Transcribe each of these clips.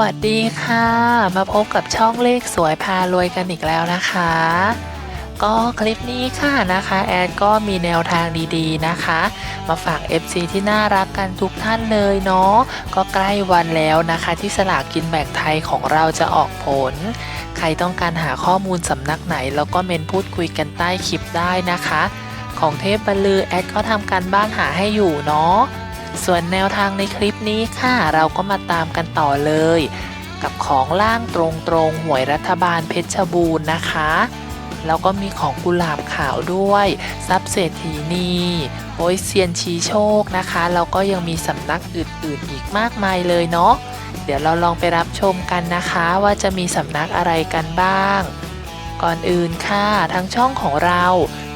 วัสดีค่ะ มาพบกับช่องเลขสวยพารวยกันอีกแล้วนะคะ ก็คลิปนี้ค่ะนะคะแอดก็มีแนวทางดีๆนะคะ มาฝาก FC ที่น่ารักกันทุกท่านเลยเนาะก็ใกล้วันแล้วนะคะ ที่สลากกินแบ่งไทยของเราจะออกผล ใครต้องการหาข้อมูลสำนักไหน แล้วก็เมนพูดคุยกันใต้คลิปได้นะคะ ของเทพบรรลือแอดก็ทำการบ้านหาให้อยู่เนาะ ส่วนแนวทางในคลิปนี้ค่ะ เราก็มาตามกันต่อเลย กับของล่างตรงๆหวยรัฐบาลเพชรบูรณ์นะคะ แล้วก็มีของกุหลาบขาวด้วยซับเศรษฐีนีโอยเซียนชีโชคนะคะ แล้วก็ยังมีสำนักอื่นๆอีกมากมายเลยเนาะเดี๋ยวเราลองไปรับชมกันนะคะว่าจะมีสำนักอะไรกันบ้าง ก่อนอื่นค่ะทางช่องของเรา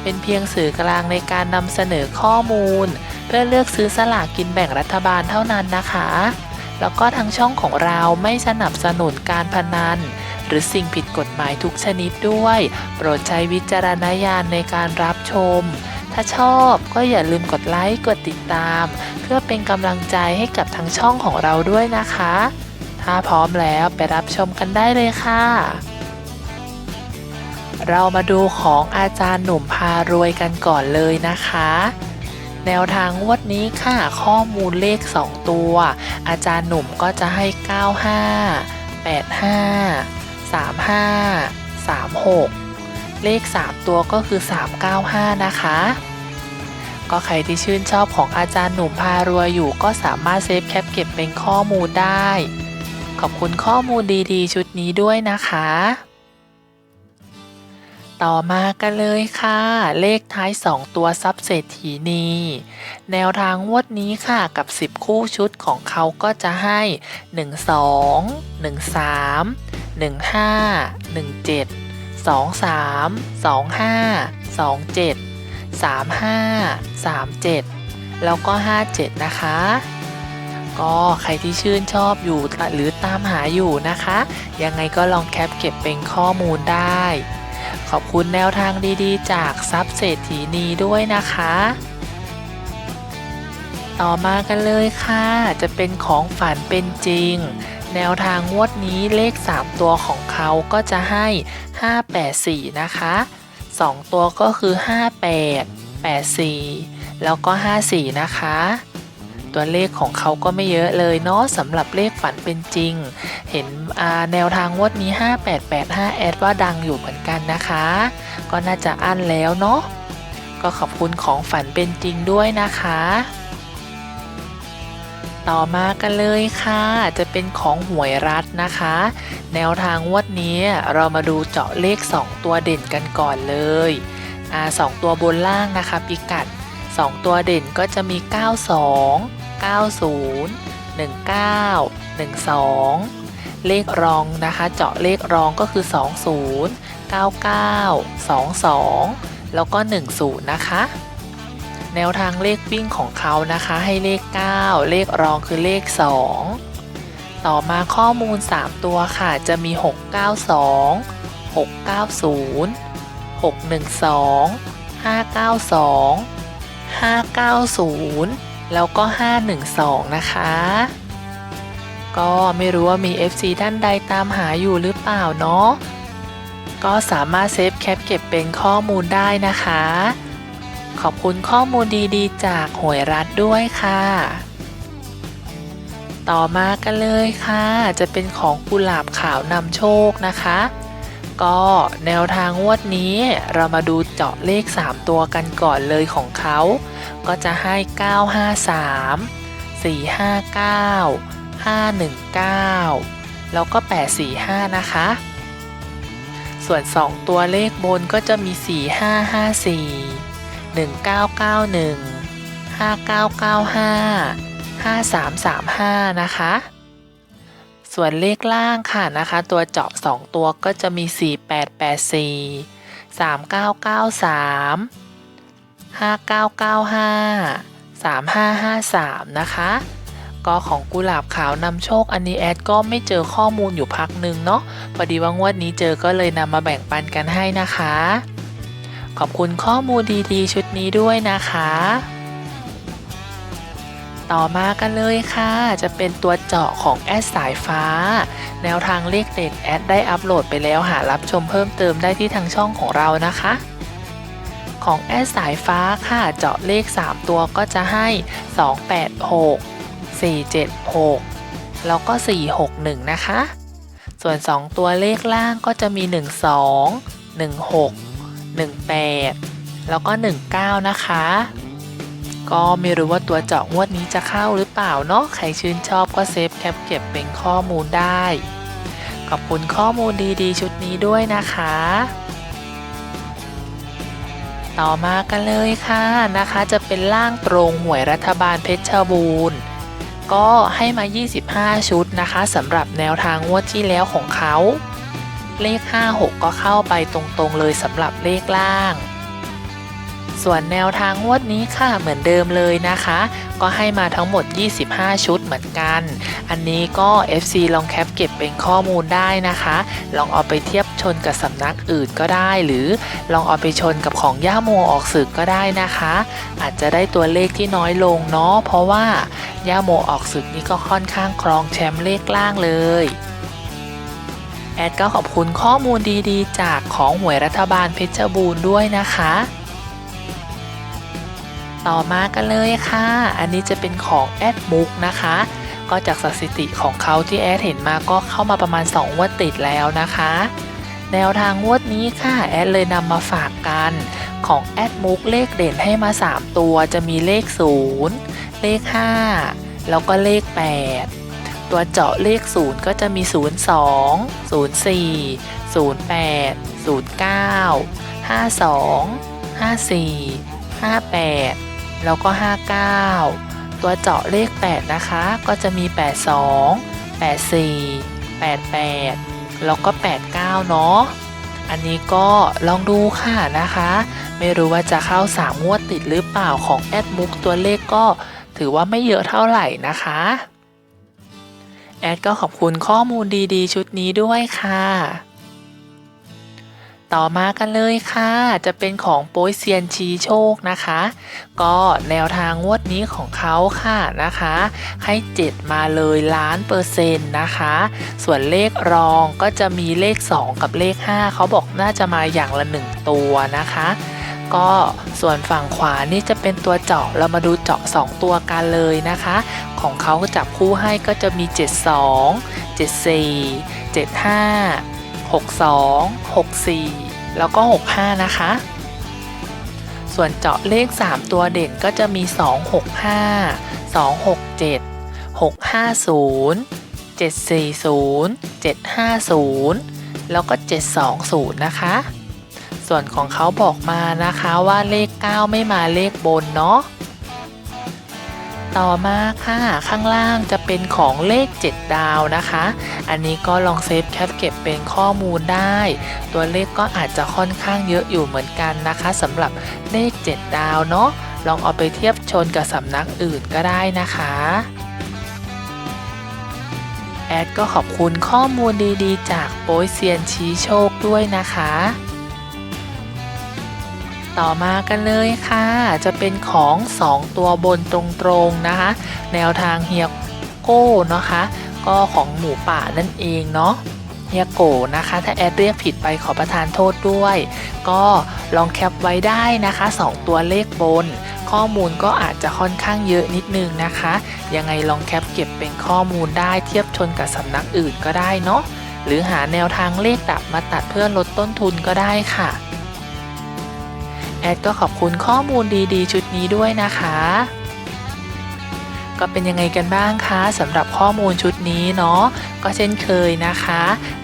เป็นเพียงสื่อกลางในการนำเสนอข้อมูล เพื่อเลือกซื้อสลากกินแบ่งรัฐบาลเท่านั้นนะคะ แล้วก็ทางช่องของเราไม่สนับสนุนการพนัน หรือสิ่งผิดกฎหมายทุกชนิดด้วย โปรดใช้วิจารณญาณในการรับชม ถ้าชอบก็อย่าลืมกดไลค์กดติดตาม เพื่อเป็นกำลังใจให้กับทางช่องของเราด้วยนะคะ ถ้าพร้อมแล้วไปรับชมกันได้เลยค่ะเรามาดูของอาจารย์หนุ่มพารวยกันก่อนเลยนะคะ แนวทางงวดนี้ค่ะข้อมูลเลข 2 ตัว อาจารย์หนุ่มก็จะให้ 95 85 35 36 เลข 3 ตัวก็คือ 395 นะคะ ก็ใครที่ชื่นชอบของอาจารย์หนุ่มพารวยอยู่ ก็สามารถเซฟแคปเก็บเป็นข้อมูลได้ ขอบคุณข้อมูลดีๆ ชุดนี้ด้วยนะคะ ต่อมากันเลยค่ะ เลขท้าย 2 ตัวซับเศรษฐีนีแนวทางงวดนี้ค่ะกับ 10 คู่ชุดของเขาก็จะให้ 1 2 1 3 1 5 1 7 2 3 2 5 2 7 3 5 3 7 แล้วก็ 57 นะคะ ก็ใครที่ชื่นชอบอยู่หรือตามหาอยู่นะคะ ยังไงก็ลองแคปเก็บเป็นข้อมูลได้ ขอบคุณแนวทางดีๆ จากซับเศรษฐีนีด้วยนะคะ ต่อมากันเลยค่ะ จะเป็นของฝันเป็นจริง แนวทางงวดนี้เลข 3 ตัวของเขาก็จะให้ 584 นะคะ 2 ตัวก็คือ 58 84 แล้วก็ 54 นะคะ ตัวเลขของเขาก็ไม่เยอะเลยเนาะสำหรับเลขฝันเป็นจริง เห็นแนวทางวดนี้ 5885 แอดว่าดังอยู่เหมือนกันนะคะ ก็น่าจะอั้นแล้วเนาะก็ขอบคุณของฝันเป็นจริงด้วยนะคะ ต่อมากันเลยค่ะ จะเป็นของหวยรัฐนะคะ แนวทางวดนี้เรามาดูเจาะเลข 2 ตัวเด่นกันก่อนเลยอ่าสองตัวบนล่างนะคะ พิกัด 2 ตัวเด่นก็จะมี 92 90 19 12 เลขรองนะคะ เจาะเลขรองก็คือ 20 99 22 แล้วก็ 10 นะคะ แนวทางเลขวิ่งของเขานะคะให้เลข 9 เลขรองคือเลข 2 ต่อมาข้อมูล 3 ตัวค่ะจะมี 692 690 612 592 590 แล้วก็ 512 นะคะ ก็ไม่รู้ว่ามี FC ท่านใดตามหาอยู่หรือเปล่าเนาะ ก็สามารถเซฟแคปเก็บเป็นข้อมูลได้นะคะ ขอบคุณข้อมูลดีๆ จากหวยรัฐด้วยค่ะ ต่อมากันเลยค่ะ จะเป็นของกุหลาบขาวนำโชคนะคะ ก็แนวทางงวดนี้เรามาดูเจาะเลข 3 ตัวกันก่อนเลยของเขา ก็จะให้ 953 459 519 แล้วก็ 845 นะคะ ส่วน 2 ตัวเลขบนก็จะมี 4554 1991 5995 5335 นะคะ ส่วนเลขล่างค่ะนะคะ ตัวเจาะ 2 ตัวก็จะมี 4884 3993 5995 3553 นะคะก็ของกุหลาบขาวนำโชคอันนี้แอดก็ไม่เจอข้อมูลอยู่พักหนึ่งเนาะพอดีว่างวดนี้เจอก็เลยนำมาแบ่งปันกันให้นะคะ ขอบคุณข้อมูลดีๆ ชุดนี้ด้วยนะคะ ต่อมากันเลยค่ะ จะเป็นตัวเจาะของแอดสายฟ้า แนวทางเลขเด็ดแอดได้อัปโหลดไปแล้วหารับชมเพิ่มเติมได้ที่ทางช่องของเรานะคะ ของแอดสายฟ้าค่ะเจาะเลข 3 ตัวก็จะให้ 286 476 แล้วก็ 461 นะคะ ส่วน 2 ตัวเลขล่างก็จะมี 12 16 18 แล้วก็ 19 นะคะ ก็ไม่รู้ว่าตัวเจาะงวดนี้จะเข้าหรือเปล่าเนาะใครชื่นชอบก็เซฟแคปเก็บเป็นข้อมูลได้ ขอบคุณข้อมูลดีๆ ชุดนี้ด้วยนะคะ ต่อมากันเลยค่ะนะคะ จะเป็นล่างตรงหวยรัฐบาลเพชรบูรณ์ก็ให้มา 25 ชุดนะคะสำหรับแนวทางงวดที่แล้วของเขา เลข 56 ก็เข้าไปตรงๆเลยสำหรับเลขล่าง ส่วนแนวทางงวดนี้ค่ะเหมือนเดิมเลยนะคะ ก็ให้มาทั้งหมด 25 ชุดเหมือนกัน อันนี้ก็ FC ลองแคปเก็บเป็นข้อมูลได้นะคะ ลองเอาไปเทียบชนกับสำนักอื่นก็ได้ หรือลองเอาไปชนกับของย่าโมออกศึกก็ได้นะคะ อาจจะได้ตัวเลขที่น้อยลงเนาะเพราะว่าย่าโมออกศึกนี่ก็ค่อนข้างครองแชมป์เลขล่างเลยแอดก็ขอบคุณข้อมูลดีๆ จากของหวยรัฐบาลเพชรบูรณ์ด้วยนะคะ ต่อมากันเลยค่ะ อันนี้จะเป็นของแอดมุกนะคะ ก็จากสถิติของเขาที่แอดเห็นมาก็เข้ามาประมาณ2งวดติดแล้วนะคะ แนวทางงวดนี้ค่ะแอดเลยนำมาฝากกันของแอดมุกเลขเด่นให้มา 3 ตัวจะมีเลข 0 เลข 5 แล้วก็เลข 8 ตัวเจาะเลข 0 ก็จะมี 02 04 08 09 52 54 58 แล้วก็ 59 ตัวเจาะเลข 8 นะคะ ก็จะมี 82 84 88 แล้วก็ 89 เนาะ อันนี้ก็ลองดูค่ะนะคะ ไม่รู้ว่าจะเข้า 3 งวดติดหรือเปล่าของแอดมุกตัวเลขก็ถือว่าไม่เยอะเท่าไหร่นะคะ แอดก็ขอบคุณข้อมูลดีๆ ชุดนี้ด้วยค่ะ ต่อมากันเลยค่ะ จะเป็นของโป้ยเซียนชีโชคนะคะ ก็แนวทางงวดนี้ของเขาค่ะนะคะ ให้7มาเลยล้านเปอร์เซ็นต์นะคะ ส่วนเลขรองก็จะมีเลข 2 กับเลข 5 เขาบอกน่าจะมาอย่างละ 1 ตัวนะคะก็ส่วนฝั่งขวานี่จะเป็นตัวเจาะเรามาดูเจาะ 2 ตัวกันเลยนะคะ ของเขาจับคู่ให้ก็จะมี 72 74 75 62 64 แล้วก็ 65 นะคะ ส่วนเจาะเลข 3 ตัวเด่นก็จะมี 265 267 650 740 750 แล้วก็ 720 นะคะ ส่วนของเขาบอกมานะคะว่าเลข 9 ไม่มาเลขบนเนาะ ต่อมาค่ะ ข้างล่างจะเป็นของเลข 7 ดาวนะคะ อันนี้ก็ลองเซฟแคปเก็บเป็นข้อมูลได้ ตัวเลขก็อาจจะค่อนข้างเยอะอยู่เหมือนกันนะคะสำหรับเลข 7 ดาวเนาะลองเอาไปเทียบชนกับสำนักอื่นก็ได้นะคะแอดก็ขอบคุณข้อมูลดีๆ จากโป้ยเซียนชี้โชคด้วยนะคะ ต่อมากันเลยค่ะ จะเป็นของ 2 ตัวบนตรงๆนะคะ แนวทางเฮียโก้นะคะ ก็ของหมูป่านั่นเองเนาะเฮียโกนะคะ ถ้าแอดเรียกผิดไปขอประทานโทษด้วย ก็ลองแคปไว้ได้นะคะ 2 ตัวเลขบน ข้อมูลก็อาจจะค่อนข้างเยอะนิดนึงนะคะ ยังไงลองแคปเก็บเป็นข้อมูลได้เทียบชนกับสำนักอื่นก็ได้เนาะหรือหาแนวทางเลขดับมาตัดเพื่อลดต้นทุนก็ได้ค่ะ แอดก็ขอบคุณข้อมูลดีๆ ชุดนี้ด้วยนะคะ ก็เป็นยังไงกันบ้างคะสำหรับข้อมูลชุดนี้เนาะก็เช่นเคยนะคะ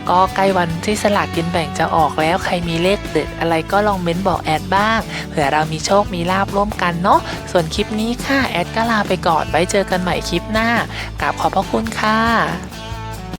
ก็ใกล้วันที่สลากกินแบ่งจะออกแล้วใครมีเลขเด็ดอะไรก็ลองเม้นบอกแอดบ้าง เผื่อเรามีโชคมีลาบร่วมกันเนาะส่วนคลิปนี้ค่ะแอดก็ลาไปก่อนไว้เจอกันใหม่คลิปหน้ากราบขอบพระคุณค่ะ